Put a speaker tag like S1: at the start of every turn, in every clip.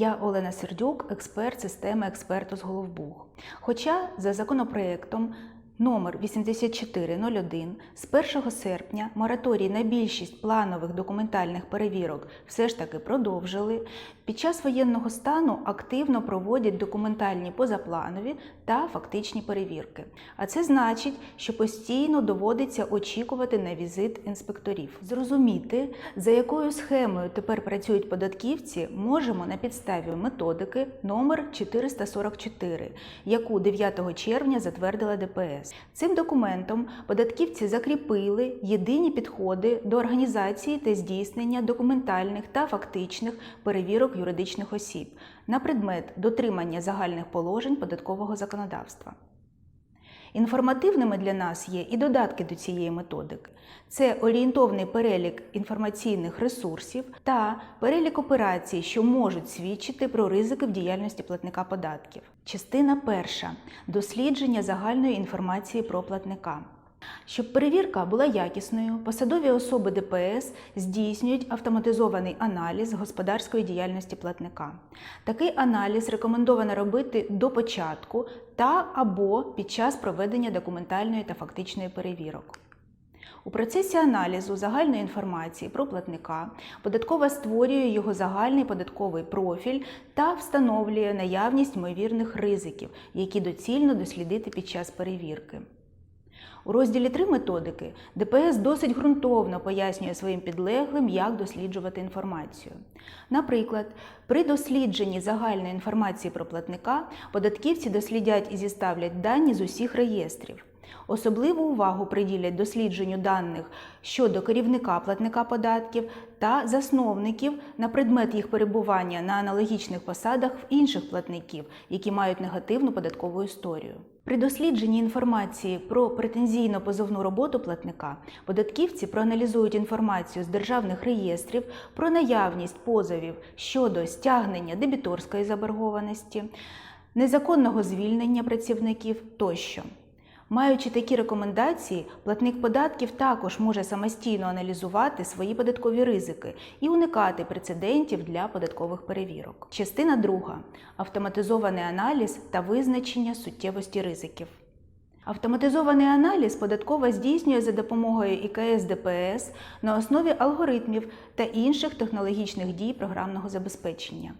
S1: Я Олена Сердюк, експерт системи експерту з Головбух. Хоча за законопроектом номер 8401 з 1 серпня мораторій на більшість планових документальних перевірок все ж таки продовжили, під час воєнного стану активно проводять документальні позапланові та фактичні перевірки. А це значить, що постійно доводиться очікувати на візит інспекторів. Зрозуміти, за якою схемою тепер працюють податківці, можемо на підставі методики номер 444, яку 9 червня затвердила ДПС. Цим документом податківці закріпили єдині підходи до організації та здійснення документальних та фактичних перевірок юридичних осіб на предмет дотримання загальних положень податкового законодавства. Інформативними для нас є і додатки до цієї методики. Це орієнтовний перелік інформаційних ресурсів та перелік операцій, що можуть свідчити про ризики в діяльності платника податків. Частина перша дослідження загальної інформації про платника. Щоб перевірка була якісною, посадові особи ДПС здійснюють автоматизований аналіз господарської діяльності платника. Такий аналіз рекомендовано робити до початку та або під час проведення документальної та фактичної перевірок. У процесі аналізу загальної інформації про платника податкова створює його загальний податковий профіль та встановлює наявність ймовірних ризиків, які доцільно дослідити під час перевірки. У розділі 3 методики ДПС досить ґрунтовно пояснює своїм підлеглим, як досліджувати інформацію. Наприклад, при дослідженні загальної інформації про платника податківці дослідять і зіставлять дані з усіх реєстрів. Особливу увагу приділять дослідженню даних щодо керівника платника податків та засновників на предмет їх перебування на аналогічних посадах в інших платників, які мають негативну податкову історію. При дослідженні інформації про претензійно-позовну роботу платника податківці проаналізують інформацію з державних реєстрів про наявність позовів щодо стягнення дебіторської заборгованості, незаконного звільнення працівників тощо. Маючи такі рекомендації, платник податків також може самостійно аналізувати свої податкові ризики і уникати прецедентів для податкових перевірок. Частина друга автоматизований аналіз та визначення суттєвості ризиків. Автоматизований аналіз податкова здійснює за допомогою ІКС ДПС на основі алгоритмів та інших технологічних дій програмного забезпечення.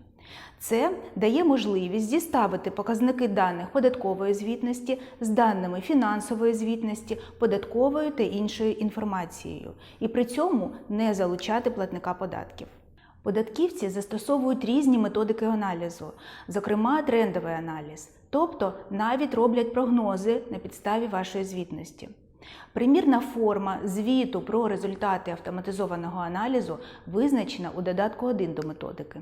S1: Це дає можливість зіставити показники даних податкової звітності з даними фінансової звітності, податковою та іншою інформацією, і при цьому не залучати платника податків. Податківці застосовують різні методики аналізу, зокрема трендовий аналіз, тобто навіть роблять прогнози на підставі вашої звітності. Примірна форма звіту про результати автоматизованого аналізу визначена у додатку 1 до методики.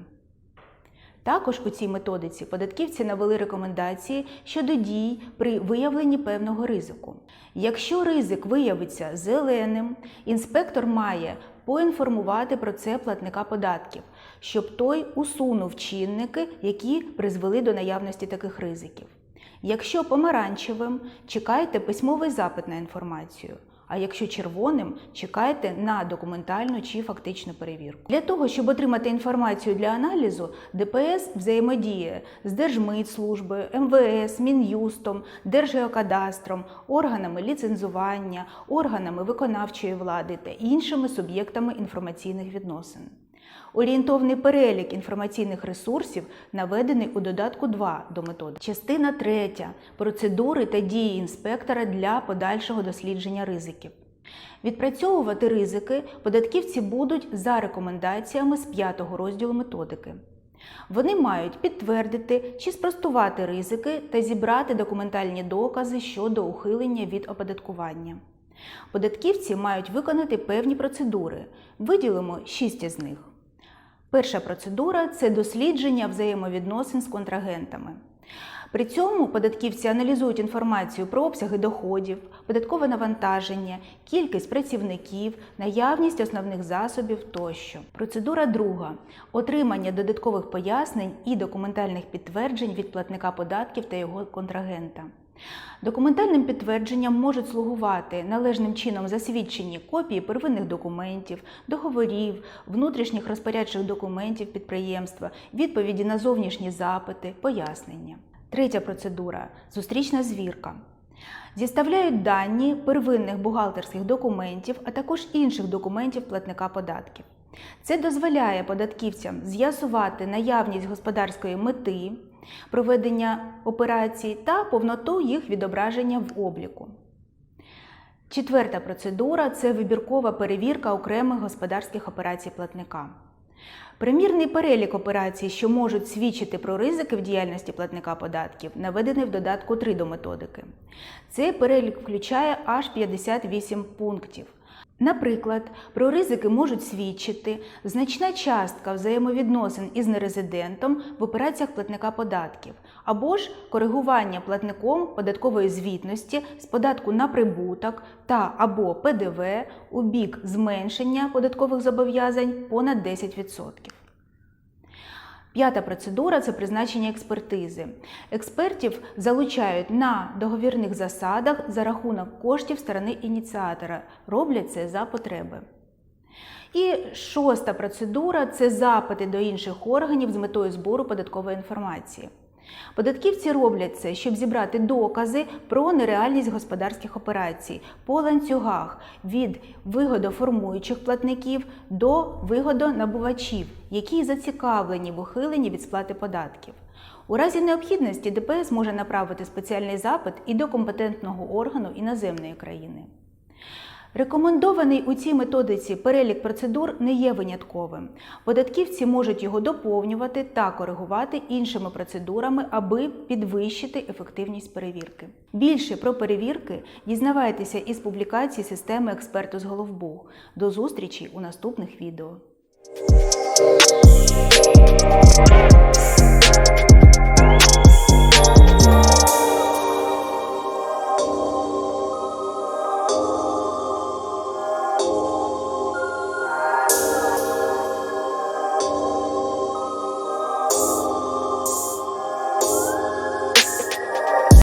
S1: Також у цій методиці податківці навели рекомендації щодо дій при виявленні певного ризику. Якщо ризик виявиться зеленим, інспектор має поінформувати про це платника податків, щоб той усунув чинники, які призвели до наявності таких ризиків. Якщо помаранчевим, чекайте письмовий запит на інформацію. А якщо червоним, чекайте на документальну чи фактичну перевірку. Для того, щоб отримати інформацію для аналізу, ДПС взаємодіє з Держмитслужбою, МВС, Мін'юстом, Держгеокадастром, органами ліцензування, органами виконавчої влади та іншими суб'єктами інформаційних відносин. Орієнтовний перелік інформаційних ресурсів наведений у додатку 2 до методи. Частина 3. Процедури та дії інспектора для подальшого дослідження ризиків. Відпрацьовувати ризики податківці будуть за рекомендаціями з 5 розділу методики. Вони мають підтвердити чи спростувати ризики та зібрати документальні докази щодо ухилення від оподаткування. Податківці мають виконати певні процедури. Виділимо 6 з них. Перша процедура це дослідження взаємовідносин з контрагентами. При цьому податківці аналізують інформацію про обсяги доходів, податкове навантаження, кількість працівників, наявність основних засобів тощо. Процедура друга отримання додаткових пояснень і документальних підтверджень від платника податків та його контрагента. Документальним підтвердженням можуть слугувати належним чином засвідчені копії первинних документів, договорів, внутрішніх розпорядчих документів підприємства, відповіді на зовнішні запити, пояснення. Третя процедура зустрічна звірка. Зіставляють дані первинних бухгалтерських документів, а також інших документів платника податків. Це дозволяє податківцям з'ясувати наявність господарської мети проведення операцій та повноту їх відображення в обліку. Четверта процедура це вибіркова перевірка окремих господарських операцій платника. Примірний перелік операцій, що можуть свідчити про ризики в діяльності платника податків, наведений в додатку 3 до методики. Цей перелік включає аж 58 пунктів. Наприклад, про ризики можуть свідчити значна частка взаємовідносин із нерезидентом в операціях платника податків, або ж коригування платником податкової звітності з податку на прибуток та або ПДВ у бік зменшення податкових зобов'язань понад 10%. П'ята процедура це призначення експертизи. Експертів залучають на договірних засадах за рахунок коштів сторони ініціатора. Роблять це за потреби. І шоста процедура це запити до інших органів з метою збору податкової інформації. Податківці роблять це, щоб зібрати докази про нереальність господарських операцій по ланцюгах від вигодоформуючих платників до вигодонабувачів, які зацікавлені в ухиленні від сплати податків. У разі необхідності ДПС може направити спеціальний запит і до компетентного органу іноземної країни. Рекомендований у цій методиці перелік процедур не є винятковим. Податківці можуть його доповнювати та коригувати іншими процедурами, аби підвищити ефективність перевірки. Більше про перевірки дізнавайтеся із публікації системи експерту з Головбух. До зустрічі у наступних відео.